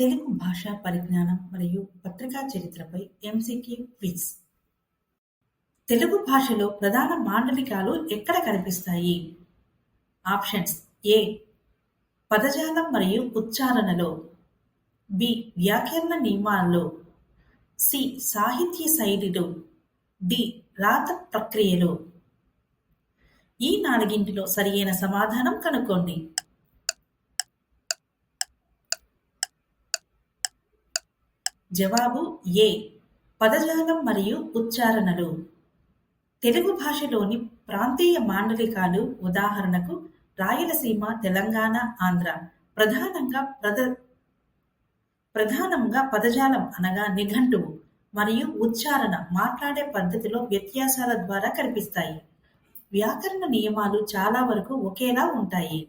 తెలుగు భాషా పరిజ్ఞానం మరియు పత్రికా చరిత్రపై ఎంసీక్యూ క్విజ్ తెలుగు భాషలో ప్రధాన మాండలికాలు ఎక్కడ కనిపిస్తాయి? Options A. పదజాలం మరియు ఉచ్చారణలో. బి. వ్యాకరణ నియమాల్లో. సి. సాహిత్య శైలిలో. డి. రాత ప్రక్రియలో. ఈ నాలుగింటిలో సరియైన సమాధానం కనుక్కోండి. జవాబు ఏ. పదజాలం మరియు ఉచ్చారణలు. తెలుగు భాషలోని ప్రాంతీయ మాండలికాలు ఉదాహరణకు రాయలసీమ తెలంగాణ ఆంధ్ర. ప్రధానంగా ప్రద ప్రధానంగా పదజాలం అనగా నిఘంటువు మరియు ఉచ్చారణ మాట్లాడే పద్ధతిలో వ్యత్యాసాల ద్వారా కనిపిస్తాయి. వ్యాకరణ నియమాలు చాలా వరకు ఒకేలా ఉంటాయి.